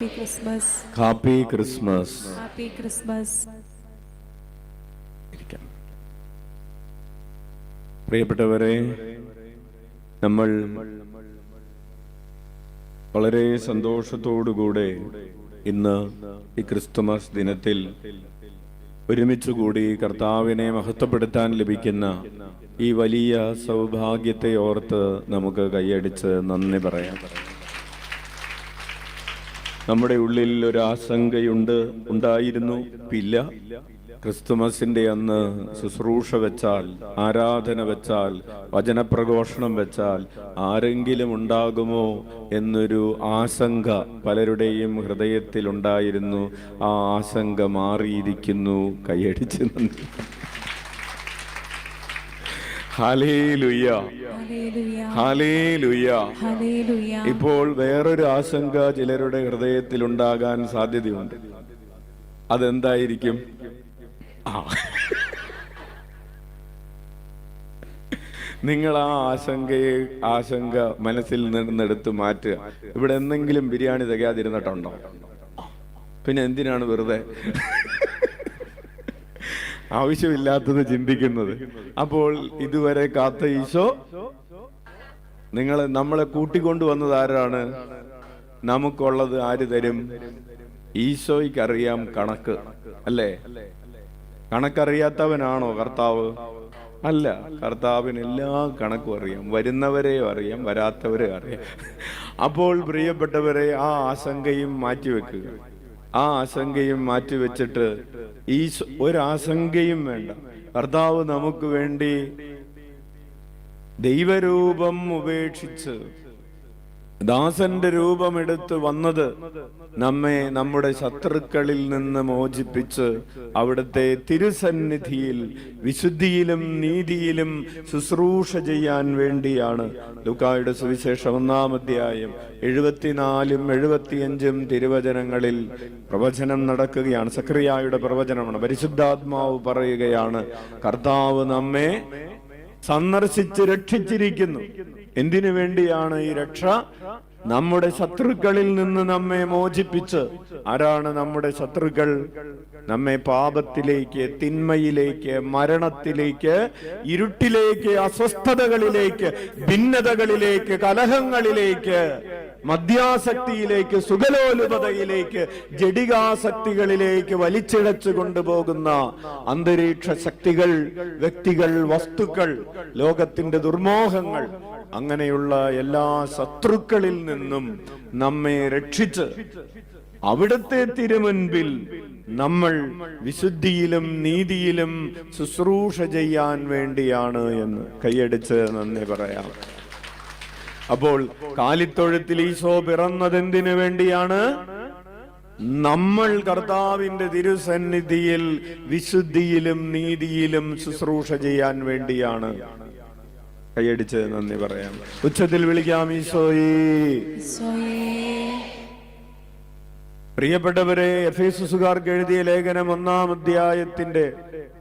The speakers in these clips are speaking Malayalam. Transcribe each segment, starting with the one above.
Christmas happy Christmas happy Christmas പ്രിയപ്പെട്ടവരെ നമ്മൾ വളരെ സന്തോഷത്തോടുകൂടെ ഇന്ന് ഈ ക്രിസ്തുമസ് ദിനത്തിൽ ഒരുമിച്ച് കൂടി കർത്താവിനെ മഹത്വപ്പെടുത്താൻ ലഭിക്കുന്ന ഈ വലിയ സൗഭാഗ്യത്തെ ഓർത്ത് നമുക്ക് കൈയടിച്ച് നന്ദി പറയാം. നമ്മുടെ ഉള്ളിൽ ഒരു ആശങ്കയുണ്ട് ഉണ്ടായിരുന്നു. ഇല്ല. ക്രിസ്തുമസിന്റെ അന്ന് ശുശ്രൂഷ വെച്ചാൽ ആരാധന വെച്ചാൽ വചനപ്രഘോഷണം വെച്ചാൽ ആരെങ്കിലും ഉണ്ടാകുമോ എന്നൊരു ആശങ്ക പലരുടെയും ഹൃദയത്തിൽ ഉണ്ടായിരുന്നു. ആ ആശങ്ക മാറിയിരിക്കുന്നു. കൈയടിച്ച് നന്ദി. ഹാലേലുയ്യ ഹല്ലേലൂയ ഇപ്പോൾ വേറൊരു ആശങ്ക ചിലരുടെ ഹൃദയത്തിൽ ഉണ്ടാകാൻ സാധ്യതയുണ്ട്. അതെന്തായിരിക്കും? നിങ്ങൾ ആ ആശങ്കയെ ആശങ്ക മനസ്സിൽ നിന്നെടുത്ത് മാറ്റുക. ഇവിടെ എന്തെങ്കിലും ബിരിയാണി തികയാതിരുന്നിട്ടുണ്ടോ? പിന്നെ എന്തിനാണ് വെറുതെ? ആവശ്യമില്ലാത്തത് ചിന്തിക്കുന്നത്. അപ്പോൾ ഇതുവരെ കാത്ത ഈശോ നിങ്ങളെ നമ്മളെ കൂട്ടിക്കൊണ്ടുവന്നത് ആരാണ് നമുക്കുള്ളത് ആര് തരും? ഈശോയ്ക്കറിയാം കണക്ക്. അല്ലേ? കണക്കറിയാത്തവനാണോ കർത്താവ്? അല്ല കർത്താവിന് എല്ലാ കണക്കും അറിയാം. വരുന്നവരെയും അറിയാം വരാത്തവരെ അറിയാം. അപ്പോൾ പ്രിയപ്പെട്ടവരെ ആ ആശങ്കയും മാറ്റിവെക്കുക. ആ ആശങ്കയും മാറ്റിവെച്ചിട്ട് ഈ ഒരാശങ്കയും വേണ്ട. കർത്താവ് നമുക്ക് വേണ്ടി ദൈവരൂപം ഉപേക്ഷിച്ച് ദാസന്റെ രൂപമെടുത്ത് വന്നത് നമ്മെ നമ്മുടെ ശത്രുക്കളിൽ നിന്ന് മോചിപ്പിച്ച് അവിടുത്തെ തിരുസന്നിധിയിൽ വിശുദ്ധിയിലും നീതിയിലും ശുശ്രൂഷ ചെയ്യാൻ വേണ്ടിയാണ്. ലുക്കായുടെ സുവിശേഷം ഒന്നാം അധ്യായം എഴുപത്തിനാലും എഴുപത്തിയഞ്ചും തിരുവചനങ്ങളിൽ പ്രവചനം നടക്കുകയാണ്. സക്രിയായുടെ പ്രവചനമാണ്. പരിശുദ്ധാത്മാവ് പറയുകയാണ് കർത്താവ് നമ്മെ സന്ദർശിച്ച് രക്ഷിച്ചിരിക്കുന്നു. എന്തിനു വേണ്ടിയാണ് ഈ രക്ഷ? നമ്മുടെ ശത്രുക്കളിൽ നിന്ന് നമ്മെ മോചിപ്പിച്ച്. ആരാണ് നമ്മുടെ ശത്രുക്കൾ? നമ്മെ പാപത്തിലേക്ക് തിന്മയിലേക്ക് മരണത്തിലേക്ക് ഇരുട്ടിലേക്ക് അസ്വസ്ഥതകളിലേക്ക് ഭിന്നതകളിലേക്ക് കലഹങ്ങളിലേക്ക് മദ്യാസക്തിയിലേക്ക് സുഖലോലുപതയിലേക്ക് ജഡികാസക്തികളിലേക്ക് വലിച്ചിഴച്ചു കൊണ്ടുപോകുന്ന അന്തരീക്ഷ ശക്തികൾ വ്യക്തികൾ വസ്തുക്കൾ ലോകത്തിന്റെ ദുർമോഹങ്ങൾ അങ്ങനെയുള്ള എല്ലാ ശത്രുക്കളിൽ നിന്നും നമ്മെ രക്ഷിച്ച് അവിടുത്തെ തിരുമുൻപിൽ നമ്മൾ വിശുദ്ധിയിലും നീതിയിലും ശുശ്രൂഷ ചെയ്യാൻ വേണ്ടിയാണ് എന്ന് കൈയടിച്ച് നന്ദി പറയാം. അപ്പോൾ കാലിത്തൊഴുത്തിൽ ഈശോ പിറന്നതെന്തിനു വേണ്ടിയാണ്? നമ്മൾ കർത്താവിന്റെ തിരുസന്നിധിയിൽ വിശുദ്ധിയിലും നീതിയിലും ശുശ്രൂഷ ചെയ്യാൻ വേണ്ടിയാണ്. കൈയടിച്ച് നന്ദി പറയാം. ഉച്ചത്തിൽ വിളിക്കാം ഈശോയെ. പ്രിയപ്പെട്ടവരെ എഫേസുകാർക്ക് എഴുതിയ ലേഖനം ഒന്നാം അധ്യായത്തിന്റെ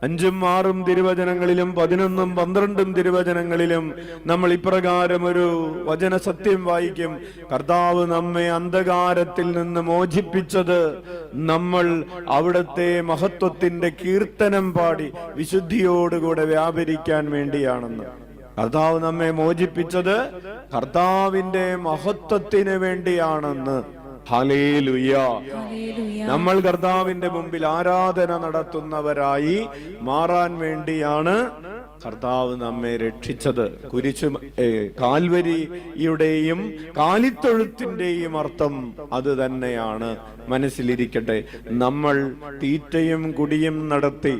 അഞ്ചും ആറും തിരുവചനങ്ങളിലും പതിനൊന്നും പന്ത്രണ്ടും തിരുവചനങ്ങളിലും നമ്മൾ ഇപ്രകാരം ഒരു വചന സത്യം വായിക്കും. കർത്താവ് നമ്മെ അന്ധകാരത്തിൽ നിന്ന് മോചിപ്പിച്ചത് നമ്മൾ അവിടുത്തെ മഹത്വത്തിന്റെ കീർത്തനം പാടി വിശുദ്ധിയോടുകൂടെ വ്യാപരിക്കാൻ വേണ്ടിയാണെന്ന്. കർത്താവ് നമ്മെ മോചിപ്പിച്ചത് കർത്താവിന്റെ മഹത്വത്തിന് വേണ്ടിയാണെന്ന്. നമ്മൾ കർത്താവിന്റെ മുമ്പിൽ ആരാധന നടത്തുന്നവരായി മാറാൻ വേണ്ടിയാണ് കർത്താവ് നമ്മെ രക്ഷിച്ചത്. കുരിശു കാൽവരിയുടെയും കാലിത്തൊഴുത്തിന്റെയും അർത്ഥം അത് തന്നെയാണ്. മനസ്സിലിരിക്കട്ടെ നമ്മൾ തീറ്റയും കുടിയും നടത്തി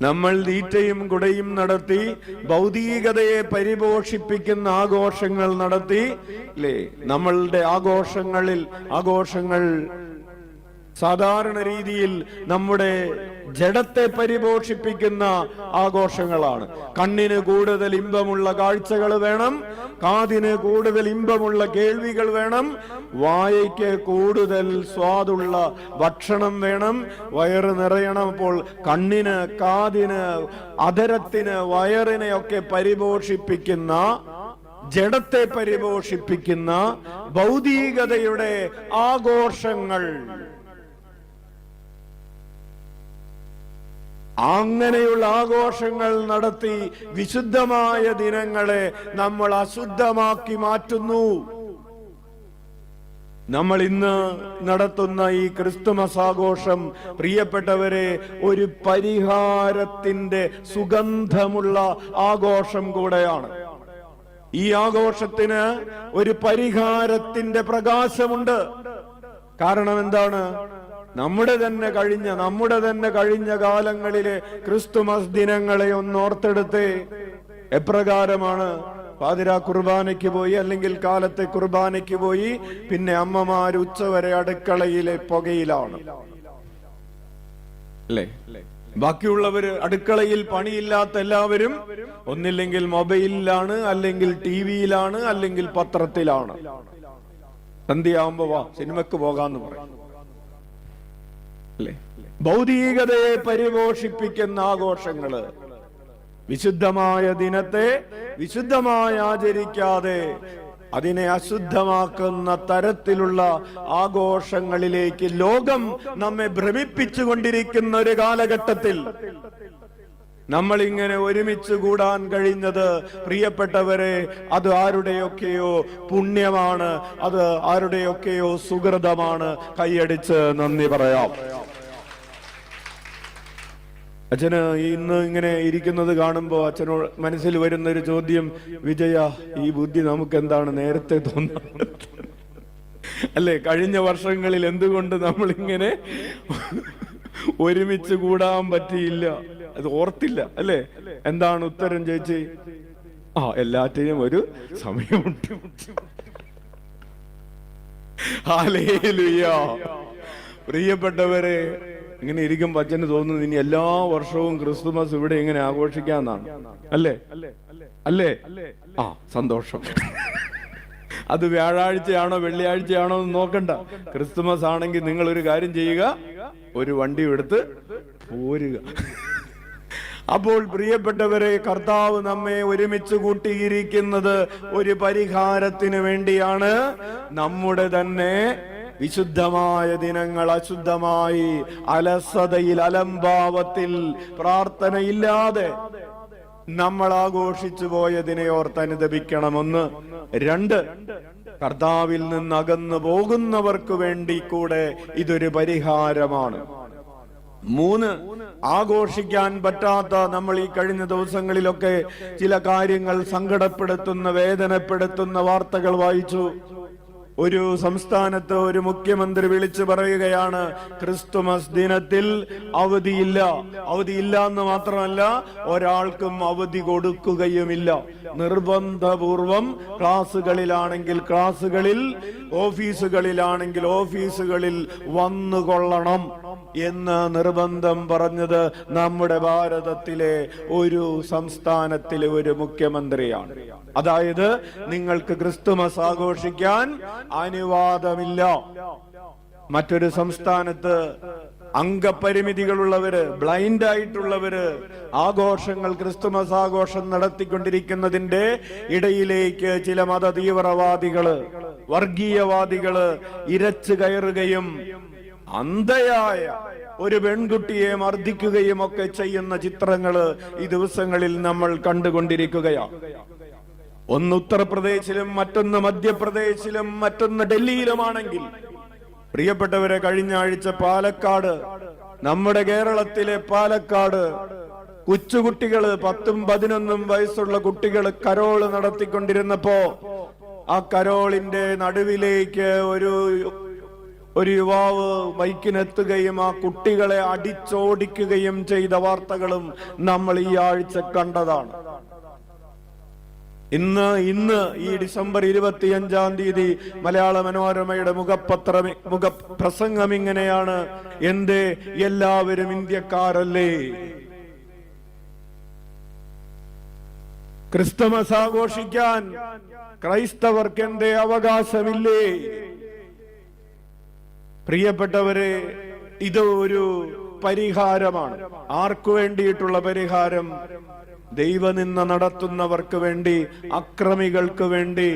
നമ്മൾ തീറ്റയും കുടയും നടത്തി ഭൗതികതയെ പരിപോഷിപ്പിക്കുന്ന ആഘോഷങ്ങൾ നടത്തി. അല്ലേ നമ്മളുടെ ആഘോഷങ്ങളിൽ ആഘോഷങ്ങൾ സാധാരണ രീതിയിൽ നമ്മുടെ ജഡത്തെ പരിപോഷിപ്പിക്കുന്ന ആഘോഷങ്ങളാണ്. കണ്ണിന് കൂടുതൽ ഇമ്പമുള്ള കാഴ്ചകൾ വേണം കാതിന് കൂടുതൽ ഇമ്പമുള്ള കേൾവികൾ വേണം വായയ്ക്ക് കൂടുതൽ സ്വാദുള്ള ഭക്ഷണം വേണം വയറ് നിറയണം അപ്പോൾ കണ്ണിന് കാതിന് അധരത്തിന് വയറിനെ ഒക്കെ പരിപോഷിപ്പിക്കുന്ന ജഡത്തെ പരിപോഷിപ്പിക്കുന്ന ഭൗതികതയുടെ ആഘോഷങ്ങൾ. അങ്ങനെയുള്ള ആഘോഷങ്ങൾ നടത്തി വിശുദ്ധമായ ദിനങ്ങളെ നമ്മൾ അശുദ്ധമാക്കി മാറ്റുന്നു. നമ്മൾ ഇന്ന് നടത്തുന്ന ഈ ക്രിസ്തുമസ് ആഘോഷം പ്രിയപ്പെട്ടവരെ ഒരു പരിഹാരത്തിന്റെ സുഗന്ധമുള്ള ആഘോഷം കൂടെയാണ്. ഈ ആഘോഷത്തിന് ഒരു പരിഹാരത്തിന്റെ പ്രകാശമുണ്ട്. കാരണം എന്താണ്? നമ്മുടെ തന്നെ കഴിഞ്ഞ നമ്മുടെ തന്നെ കഴിഞ്ഞ കാലങ്ങളിലെ ക്രിസ്തുമസ് ദിനങ്ങളെ ഒന്ന് ഓർത്തെടുത്ത് എപ്രകാരമാണ് പാതിര കുർബാനയ്ക്ക് പോയി അല്ലെങ്കിൽ കാലത്തെ കുർബാനയ്ക്ക് പോയി പിന്നെ അമ്മമാർ ഉച്ചവരെ അടുക്കളയിലെ പുകയിലാണ്. അല്ലേ? ബാക്കിയുള്ളവര് അടുക്കളയിൽ പണിയില്ലാത്ത എല്ലാവരും ഒന്നില്ലെങ്കിൽ മൊബൈലിലാണ് അല്ലെങ്കിൽ ടി വിയിലാണ് അല്ലെങ്കിൽ പത്രത്തിലാണ്. സന്ധ്യയാവുമ്പോ വാ സിനിമക്ക് പോകാന്ന് പറയും. ഭൗതികതയെ പരിപോഷിപ്പിക്കുന്ന ആഘോഷങ്ങൾ. വിശുദ്ധമായ ദിനത്തെ വിശുദ്ധമായി ആചരിക്കാതെ അതിനെ അശുദ്ധമാക്കുന്ന തരത്തിലുള്ള ആഘോഷങ്ങളിലേക്ക് ലോകം നമ്മെ ഭ്രമിപ്പിച്ചുകൊണ്ടിരിക്കുന്ന ഒരു കാലഘട്ടത്തിൽ നമ്മൾ ഇങ്ങനെ ഒരുമിച്ച് കൂടാൻ കഴിഞ്ഞത് പ്രിയപ്പെട്ടവരെ അത് ആരുടെയൊക്കെയോ പുണ്യമാണ് അത് ആരുടെയൊക്കെയോ സുഹൃതമാണ്. കൈയടിച്ച് നന്ദി പറയാം. അച്ഛന് ഇന്ന് ഇങ്ങനെ ഇരിക്കുന്നത് കാണുമ്പോൾ അച്ഛനോട് മനസ്സിൽ വരുന്ന ഒരു ചോദ്യം വിജയ ഈ ബുദ്ധി നമുക്ക് എന്താണ് നേരത്തെ തോന്നുന്നത് അല്ലെ? കഴിഞ്ഞ വർഷങ്ങളിൽ എന്തുകൊണ്ട് നമ്മൾ ഇങ്ങനെ ഒരുമിച്ച് കൂടാൻ പറ്റിയില്ല? അത് ഓർത്തില്ല അല്ലേ? എന്താണ് ഉത്തരം ചേച്ചി? ആ എല്ലാറ്റിനും ഒരു സമയമുണ്ട്. പ്രിയപ്പെട്ടവരെ ഇങ്ങനെ ഇരിക്കും അച്ഛന് തോന്നുന്നത് ഇനി എല്ലാ വർഷവും ക്രിസ്തുമസ് ഇവിടെ ഇങ്ങനെ ആഘോഷിക്കാന്നാണ് അല്ലേ? അല്ലേ? ആ സന്തോഷം. അത് വ്യാഴാഴ്ചയാണോ വെള്ളിയാഴ്ചയാണോ എന്ന് നോക്കണ്ട. ക്രിസ്തുമസ് ആണെങ്കിൽ നിങ്ങൾ ഒരു കാര്യം ചെയ്യുക ഒരു വണ്ടി എടുത്ത് പോരുക. അപ്പോൾ പ്രിയപ്പെട്ടവരെ കർത്താവ് നമ്മെ ഒരുമിച്ച് കൂട്ടിയിരിക്കുന്നത് ഒരു പരിഹാരത്തിന് വേണ്ടിയാണ്. നമ്മുടെ തന്നെ വിശുദ്ധമായ ദിനങ്ങൾ അശുദ്ധമായി അലസതയിൽ അലംഭാവത്തിൽ പ്രാർത്ഥനയില്ലാതെ നമ്മൾ ആഘോഷിച്ചു പോയതിനെ ഓർത്ത് അനുദപിക്കണമെന്ന് രണ്ട് കർത്താവിൽ നിന്ന് അകന്നു പോകുന്നവർക്ക് വേണ്ടി കൂടെ ഇതൊരു പരിഹാരമാണ്. മൂന്ന് ആഘോഷിക്കാൻ പറ്റാത്ത നമ്മൾ ഈ കഴിഞ്ഞ ദിവസങ്ങളിലൊക്കെ ചില കാര്യങ്ങൾ സങ്കടപ്പെടുത്തുന്ന വേദനപ്പെടുത്തുന്ന വാർത്തകൾ വായിച്ചു. ഒരു സംസ്ഥാനത്ത് ഒരു മുഖ്യമന്ത്രി വിളിച്ചു പറയുകയാണ് ക്രിസ്തുമസ് ദിനത്തിൽ അവധിയില്ല. അവധിയില്ല എന്ന് മാത്രമല്ല ഒരാൾക്കും അവധി കൊടുക്കുകയുമില്ല. നിർബന്ധപൂർവം ക്ലാസ്സുകളിലാണെങ്കിൽ ക്ലാസ്സുകളിൽ ഓഫീസുകളിലാണെങ്കിൽ ഓഫീസുകളിൽ വന്നുകൊള്ളണം. എന്ന് നിർബന്ധം പറഞ്ഞത് നമ്മുടെ ഭാരതത്തിലെ ഒരു സംസ്ഥാനത്തിലെ ഒരു മുഖ്യമന്ത്രിയാണ്. അതായത് നിങ്ങൾക്ക് ക്രിസ്തുമസ് ആഘോഷിക്കാൻ അനുവാദമില്ല. മറ്റൊരു സംസ്ഥാനത്ത് അംഗപരിമിതികളുള്ളവര് ബ്ലൈൻഡ് ആയിട്ടുള്ളവര് ആഘോഷങ്ങൾ ക്രിസ്തുമസ് ആഘോഷം നടത്തിക്കൊണ്ടിരിക്കുന്നതിന്റെ ഇടയിലേക്ക് ചില മത തീവ്രവാദികൾ വർഗീയവാദികൾ ഇരച്ചു കയറുകയും അന്ധയായ ഒരു പെൺകുട്ടിയെ മർദ്ദിക്കുകയും ഒക്കെ ചെയ്യുന്ന ചിത്രങ്ങൾ ഈ ദിവസങ്ങളിൽ നമ്മൾ കണ്ടുകൊണ്ടിരിക്കുകയാണ് ഒന്ന് ഉത്തർപ്രദേശിലും മറ്റൊന്ന് മധ്യപ്രദേശിലും മറ്റൊന്ന് ഡൽഹിയിലുമാണെങ്കിൽ. പ്രിയപ്പെട്ടവരെ കഴിഞ്ഞ ആഴ്ച പാലക്കാട് നമ്മുടെ കേരളത്തിലെ പാലക്കാട് കൊച്ചുകുട്ടികൾ പത്തും പതിനൊന്നും വയസ്സുള്ള കുട്ടികൾ കരോൾ നടത്തിക്കൊണ്ടിരുന്നപ്പോ ആ കരോളിന്റെ നടുവിലേക്ക് ഒരു ഒരു യുവാവ് ബൈക്കിനെത്തുകയും ആ കുട്ടികളെ അടിച്ചോടിക്കുകയും ചെയ്ത വാർത്തകളും നമ്മൾ ഈ ആഴ്ച കണ്ടതാണ്. ഇന്ന് ഇന്ന് ഈ ഡിസംബർ ഇരുപത്തിയഞ്ചാം തീയതി മലയാള മനോരമയുടെ മുഖപത്രം മുഖപ്രസംഗം ഇങ്ങനെയാണ്. എന്തേ? എല്ലാവരും ഇന്ത്യക്കാരല്ലേ? ക്രിസ്തുമസ് ആഘോഷിക്കാൻ ക്രൈസ്തവർക്ക് എന്തേ അവകാശമില്ലേ? പ്രിയപ്പെട്ടവരെ ഇത് ഒരു പരിഹാരമാണ്. ആർക്കു വേണ്ടിയിട്ടുള്ള പരിഹാരം? ദൈവനിന്ന നടത്തുന്നവർക്ക് വേണ്ടി അക്രമികൾക്ക് വേണ്ടി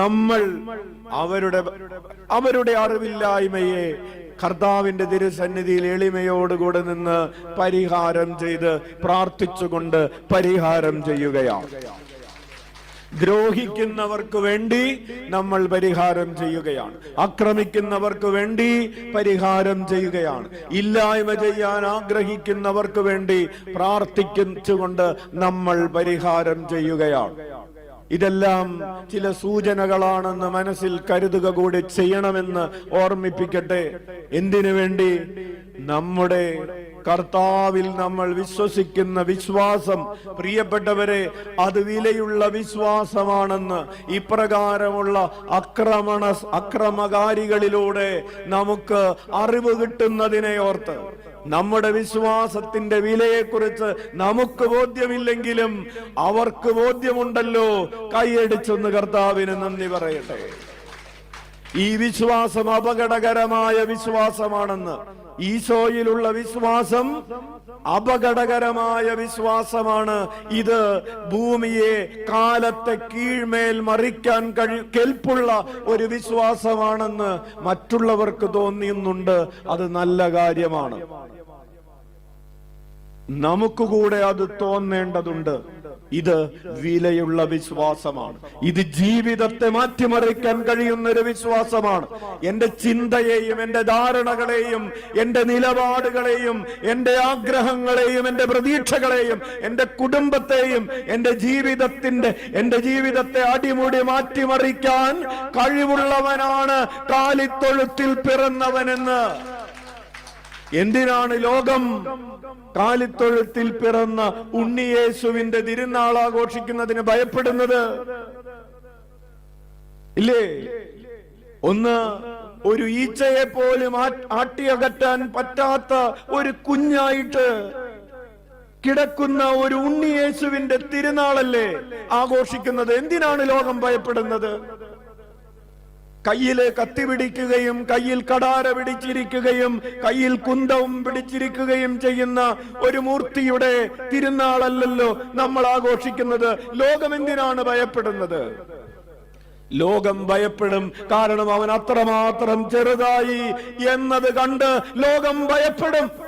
നമ്മൾ അവരുടെ അവരുടെ അറിവില്ലായ്മയെ കർത്താവിന്റെ തിരുസന്നിധിയിൽ എളിമയോടുകൂടെ നിന്ന് പരിഹാരം ചെയ്ത് പ്രാർത്ഥിച്ചുകൊണ്ട് പരിഹാരം ചെയ്യുകയാണ്. ദ്രോഹിക്കുന്നവർക്ക് വേണ്ടി നമ്മൾ പരിഹാരം ചെയ്യുകയാണ്. ആക്രമിക്കുന്നവർക്ക് വേണ്ടി പരിഹാരം ചെയ്യുകയാണ്. ഇല്ലായ്മ ചെയ്യാൻ ആഗ്രഹിക്കുന്നവർക്ക് വേണ്ടി പ്രാർത്ഥിച്ചുകൊണ്ട് നമ്മൾ പരിഹാരം ചെയ്യുകയാണ്. ഇതെല്ലാം ചില സൂചനകളാണെന്ന് മനസ്സിൽ കരുതുക കൂടി ചെയ്യണമെന്ന് ഓർമ്മിപ്പിക്കട്ടെ. എന്തിനു വേണ്ടി? നമ്മുടെ കർത്താവിൽ നമ്മൾ വിശ്വസിക്കുന്ന വിശ്വാസം. പ്രിയപ്പെട്ടവരെ അത് വിലയുള്ള വിശ്വാസമാണെന്ന് ഇപ്രകാരമുള്ള അക്രമണ അക്രമകാരികളിലൂടെ നമുക്ക് അറിവ് കിട്ടുന്നതിനെ ഓർത്ത് നമ്മുടെ വിശ്വാസത്തിന്റെ വിലയെക്കുറിച്ച് നമുക്ക് ബോധ്യമില്ലെങ്കിലും അവർക്ക് ബോധ്യമുണ്ടല്ലോ. കൈയടിച്ചൊന്ന് കർത്താവിന് നന്ദി പറയട്ടെ. ഈ വിശ്വാസം അപകടകരമായ വിശ്വാസമാണെന്ന് ഈശോയിലുള്ള വിശ്വാസം അപകടകരമായ വിശ്വാസമാണ്. ഇത് ഭൂമിയെ കാലത്തെ കീഴ്മേൽ മറിക്കാൻ കഴി കെൽപ്പുള്ള ഒരു വിശ്വാസമാണെന്ന് മറ്റുള്ളവർക്ക് തോന്നിയുന്നുണ്ട്. അത് നല്ല കാര്യമാണ്. നമുക്ക് കൂടെ അത് തോന്നേണ്ടതുണ്ട്. ഇത് വിലയുള്ള വിശ്വാസമാണ്. ഇത് ജീവിതത്തെ മാറ്റിമറിക്കാൻ കഴിയുന്ന ഒരു വിശ്വാസമാണ്. എന്റെ ചിന്തയെയും എന്റെ ധാരണകളെയും എന്റെ നിലപാടുകളെയും എന്റെ ആഗ്രഹങ്ങളെയും എന്റെ പ്രതീക്ഷകളെയും എന്റെ കുടുംബത്തെയും എന്റെ ജീവിതത്തിന്റെ എന്റെ ജീവിതത്തെ അടിമുടി മാറ്റിമറിക്കാൻ കഴിവുള്ളവനാണ് കാലിത്തൊഴുത്തിൽ പിറന്നവനെന്ന്. എന്തിനാണ് ലോകം കാലിത്തൊഴുത്തിൽ പിറന്ന ഉണ്ണിയേശുവിന്റെ തിരുനാൾ ആഘോഷിക്കുന്നതിന് ഭയപ്പെടുന്നത്? ഇല്ലേ? ഒന്ന് ഒരു ഈച്ചയെ പോലും ആട്ടിയകറ്റാൻ പറ്റാത്ത ഒരു കുഞ്ഞായിട്ട് കിടക്കുന്ന ഒരു ഉണ്ണിയേശുവിന്റെ തിരുനാളല്ലേ ആഘോഷിക്കുന്നത്? എന്തിനാണ് ലോകം ഭയപ്പെടുന്നത്? കയ്യിൽ കത്തി പിടിക്കുകയും കയ്യിൽ കടാര പിടിച്ചിരിക്കുകയും കയ്യിൽ കുന്തവും പിടിച്ചിരിക്കുകയും ചെയ്യുന്ന ഒരു മൂർത്തിയുടെ തിരുനാളല്ലല്ലോ നമ്മൾ ആഘോഷിക്കുന്നത്. ലോകമെന്തിനാണ് ഭയപ്പെടുന്നത്? ലോകം ഭയപ്പെടും കാരണം അവൻ അത്രമാത്രം ചെറുതായി എന്നത് കണ്ട് ലോകം ഭയപ്പെടും.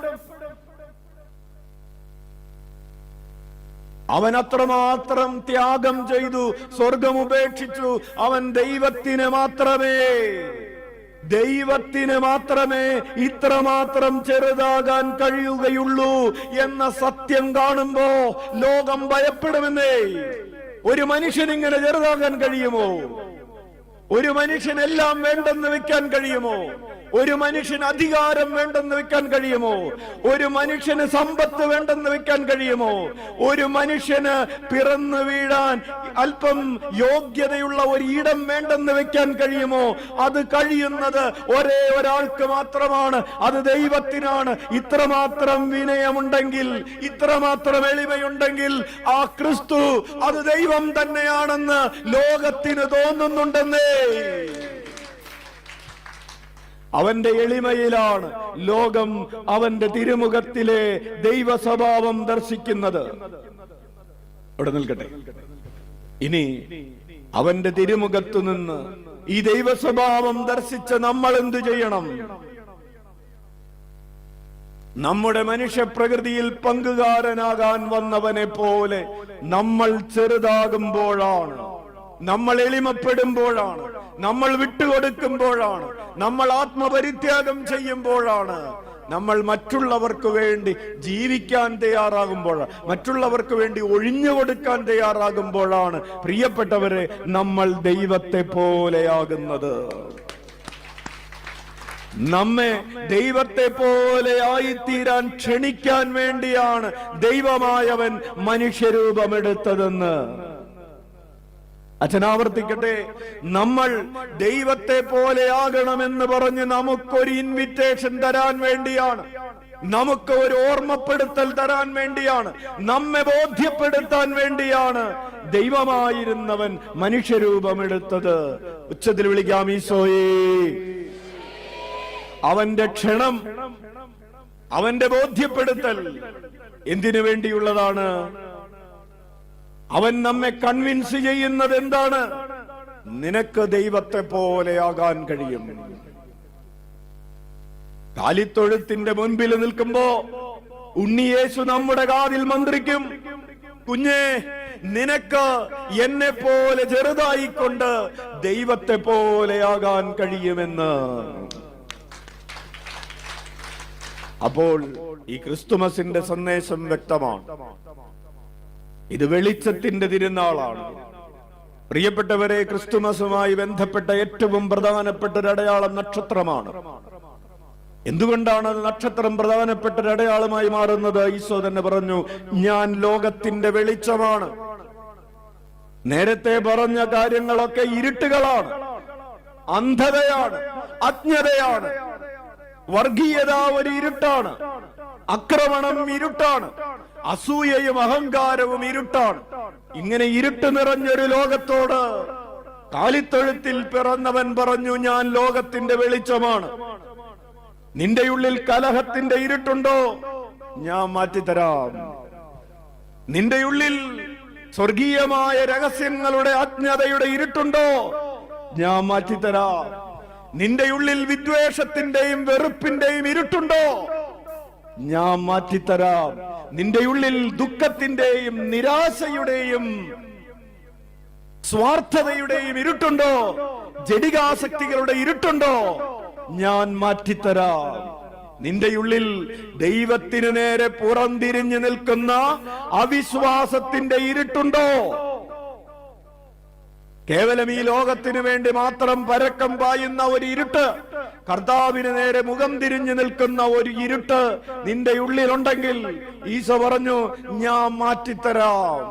അവൻ അത്രമാത്രം ത്യാഗം ചെയ്തു സ്വർഗം ഉപേക്ഷിച്ചു. അവൻ ദൈവത്തിന് മാത്രമേ ദൈവത്തിന് മാത്രമേ ഇത്രമാത്രം ചെറുതാകാൻ കഴിയുകയുള്ളൂ എന്ന സത്യം കാണുമ്പോ ലോകം ഭയപ്പെടുമെന്നേ. ഒരു മനുഷ്യൻ ഇങ്ങനെ ചെറുതാകാൻ കഴിയുമോ? ഒരു മനുഷ്യൻ എല്ലാം വേണ്ടെന്ന് വെക്കാൻ കഴിയുമോ? ഒരു മനുഷ്യൻ അധികാരം വേണ്ടെന്ന് വെക്കാൻ കഴിയുമോ? ഒരു മനുഷ്യന് സമ്പത്ത് വേണ്ടെന്ന് വെക്കാൻ കഴിയുമോ? ഒരു മനുഷ്യന് പിറന്നു വീഴാൻ അല്പം യോഗ്യതയുള്ള ഒരു ഇടം വേണ്ടെന്ന് വെക്കാൻ കഴിയുമോ? അത് കഴിയുന്നത് ഒരേ ഒരാൾക്ക് മാത്രമാണ് അത് ദൈവത്തിനാണ്. ഇത്രമാത്രം വിനയമുണ്ടെങ്കിൽ ഇത്രമാത്രം എളിമയുണ്ടെങ്കിൽ ആ ക്രിസ്തു അത് ദൈവം തന്നെയാണെന്ന് ലോകത്തിന് തോന്നുന്നുണ്ടെന്നേ. അവന്റെ എളിമയിലാണ് ലോകം അവന്റെ തിരുമുഖത്തിലെ ദൈവ സ്വഭാവം ദർശിക്കുന്നത്. ഇവിടെ നിൽക്കട്ടെ. ഇനി അവന്റെ തിരുമുഖത്തു നിന്ന് ഈ ദൈവ സ്വഭാവം ദർശിച്ച നമ്മൾ എന്തു ചെയ്യണം? നമ്മുടെ മനുഷ്യ പ്രകൃതിയിൽ പങ്കുകാരനാകാൻ വന്നവനെ പോലെ നമ്മൾ ചെറുതാകുമ്പോഴാണ് നമ്മൾ എളിമപ്പെടുമ്പോഴാണ്. നമ്മൾ വിട്ടുകൊടുക്കുമ്പോഴാണ്. നമ്മൾ ആത്മപരിത്യാഗം ചെയ്യുമ്പോഴാണ്. നമ്മൾ മറ്റുള്ളവർക്ക് വേണ്ടി ജീവിക്കാൻ തയ്യാറാകുമ്പോൾ മറ്റുള്ളവർക്ക് വേണ്ടി ഒഴിഞ്ഞു കൊടുക്കാൻ തയ്യാറാകുമ്പോഴാണ്. പ്രിയപ്പെട്ടവരെ നമ്മൾ ദൈവത്തെ പോലെയാകുന്നത്. നമ്മെ ദൈവത്തെ പോലെ ആയിത്തീരാൻ ക്ഷണിക്കാൻ വേണ്ടിയാണ് ദൈവമായവൻ മനുഷ്യരൂപമെടുത്തതെന്ന്. അച്ഛൻ ആവർത്തിക്കട്ടെ നമ്മൾ ദൈവത്തെ പോലെ ആകണമെന്ന് പറഞ്ഞ് നമുക്കൊരു ഇൻവിറ്റേഷൻ തരാൻ വേണ്ടിയാണ്. നമുക്ക് ഒരു ഓർമ്മപ്പെടുത്തൽ തരാൻ വേണ്ടിയാണ്. നമ്മെ ബോധ്യപ്പെടുത്താൻ വേണ്ടിയാണ് ദൈവമായിരുന്നവൻ മനുഷ്യരൂപമെടുത്തത്. ഉച്ചത്തിൽ വിളിക്കാം ഈശോയേ. അവന്റെ ക്ഷണം അവന്റെ ബോധ്യപ്പെടുത്തൽ എന്തിനു വേണ്ടിയുള്ളതാണ്? അവൻ നമ്മെ കൺവിൻസ് ചെയ്യുന്നത് എന്താണ് നിനക്ക് ദൈവത്തെ പോലെയാകാൻ കഴിയും. കാലിത്തൊഴുത്തിന്റെ മുൻപിൽ നിൽക്കുമ്പോ ഉണ്ണിയേശു നമ്മുടെ കാതിൽ മന്ത്രിക്കും. കുഞ്ഞേ നിനക്ക് എന്നെ പോലെ ചെറുതായിക്കൊണ്ട് ദൈവത്തെ പോലെയാകാൻ കഴിയുമെന്ന്. അപ്പോൾ ഈ ക്രിസ്തുമസിന്റെ സന്ദേശം വ്യക്തമാണ്. ഇത് വെളിച്ചത്തിന്റെ തിരുനാളാണ്. പ്രിയപ്പെട്ടവരെ ക്രിസ്തുമസുമായി ബന്ധപ്പെട്ട ഏറ്റവും പ്രധാനപ്പെട്ട ഒരു അടയാളം നക്ഷത്രമാണ്. എന്തുകൊണ്ടാണ് നക്ഷത്രം പ്രധാനപ്പെട്ട ഒരു അടയാളമായി മാറുന്നത്? ഈശോ തന്നെ പറഞ്ഞു ഞാൻ ലോകത്തിന്റെ വെളിച്ചമാണ്. നേരത്തെ പറഞ്ഞ കാര്യങ്ങളൊക്കെ ഇരുട്ടുകളാണ്. അന്ധതയാണ് അജ്ഞതയാണ്. വർഗീയത ഒരു ഇരുട്ടാണ്. ആക്രമണം ഇരുട്ടാണ്. അസൂയയും അഹങ്കാരവും ഇരുട്ടാണ്. ഇങ്ങനെ ഇരുട്ട് നിറഞ്ഞൊരു ലോകത്തോട് കാലിത്തൊഴുത്തിൽ പിറന്നവൻ പറഞ്ഞു ഞാൻ ലോകത്തിന്റെ വെളിച്ചമാണ്. നിന്റെ ഉള്ളിൽ കലഹത്തിന്റെ ഇരുട്ടുണ്ടോ? ഞാൻ മാറ്റിത്തരാം. നിന്റെ ഉള്ളിൽ സ്വർഗീയമായ രഹസ്യങ്ങളുടെ അജ്ഞതയുടെ ഇരുട്ടുണ്ടോ? ഞാൻ മാറ്റിത്തരാം. നിന്റെ ഉള്ളിൽ വിദ്വേഷത്തിന്റെയും വെറുപ്പിന്റെയും ഇരുട്ടുണ്ടോ? ഞാൻ മാറ്റിത്തരാം. നിന്റെ ഉള്ളിൽ ദുഃഖത്തിന്റെയും നിരാശയുടെയും സ്വാർത്ഥതയുടെയും ഇരുട്ടുണ്ടോ? ജടികാസക്തികളുടെ ഇരുട്ടുണ്ടോ? ഞാൻ മാറ്റിത്തരാം. നിന്റെ ഉള്ളിൽ ദൈവത്തിനു നേരെ പുറംതിരിഞ്ഞു നിൽക്കുന്ന അവിശ്വാസത്തിന്റെ ഇരുട്ടുണ്ടോ? കേവലം ഈ ലോകത്തിന് വേണ്ടി മാത്രം പരക്കം പായുന്ന ഒരു ഇരുട്ട്. കർത്താവിന് നേരെ മുഖം തിരിഞ്ഞു നിൽക്കുന്ന ഒരു ഇരുട്ട് നിന്റെ ഉള്ളിലുണ്ടെങ്കിൽ ഈശോ പറഞ്ഞു ഞാൻ മാറ്റിത്തരാം.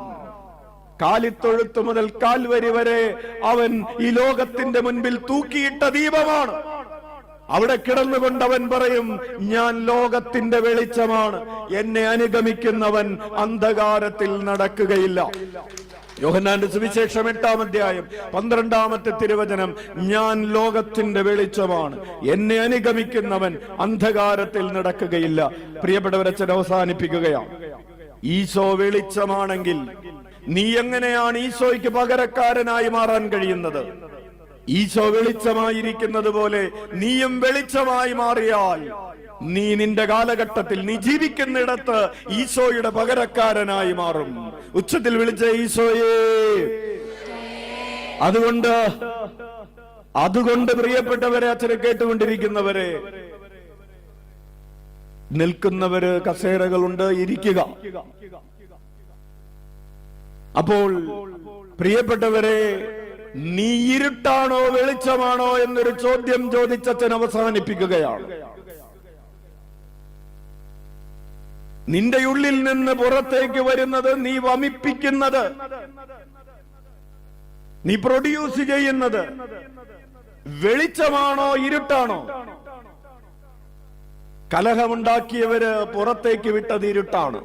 കാലിത്തൊഴുത്ത് മുതൽ കാൽവരി വരെ അവൻ ഈ ലോകത്തിന്റെ മുൻപിൽ തൂക്കിയിട്ട ദീപമാണ്. അവിടെ കിടന്നുകൊണ്ട് അവൻ പറയും ഞാൻ ലോകത്തിന്റെ വെളിച്ചമാണ്. എന്നെ അനുഗമിക്കുന്നവൻ അന്ധകാരത്തിൽ നടക്കുകയില്ല. യോഹന്നാന്റെ സുവിശേഷം എട്ടാം അധ്യായം പന്ത്രണ്ടാമത്തെ തിരുവചനം ഞാൻ ലോകത്തിന്റെ വെളിച്ചമാണ്. എന്നെ അനുഗമിക്കുന്നവൻ അന്ധകാരത്തിൽ നടക്കുകയില്ല. പ്രിയപ്പെട്ടവരച്ഛൻ അവസാനിപ്പിക്കുകയാണ്. ഈശോ വെളിച്ചമാണെങ്കിൽ നീ എങ്ങനെയാണ് ഈശോയ്ക്ക് പകരക്കാരനായി മാറാൻ കഴിയുന്നത്? ഈശോ വെളിച്ചമായിരിക്കുന്നത് പോലെ നീയും വെളിച്ചമായി മാറിയാൽ നീ നിന്റെ കാലഘട്ടത്തിൽ നീ ജീവിക്കുന്നിടത്ത് ഈശോയുടെ പകരക്കാരനായി മാറും. ഉച്ചത്തിൽ വിളിച്ച ഈശോയെ. അതുകൊണ്ട് അതുകൊണ്ട് പ്രിയപ്പെട്ടവരെ അച്ഛനെ കേട്ടുകൊണ്ടിരിക്കുന്നവരെ നിൽക്കുന്നവര് കസേരകളുണ്ട് ഇരിക്കുക. അപ്പോൾ പ്രിയപ്പെട്ടവരെ നീ ഇരുട്ടാണോ വെളിച്ചമാണോ എന്നൊരു ചോദ്യം ചോദിച്ചച്ഛൻ അവസാനിപ്പിക്കുകയാണ്. നിന്റെ ഉള്ളിൽ നിന്ന് പുറത്തേക്ക് വരുന്നത് നീ വമിപ്പിക്കുന്നത്. നീ പ്രൊഡ്യൂസ് ചെയ്യുന്നത്. വെളിച്ചമാണോ ഇരുട്ടാണോ? കലഹമുണ്ടാക്കിയവര് പുറത്തേക്ക് വിട്ടത് ഇരുട്ടാണ്.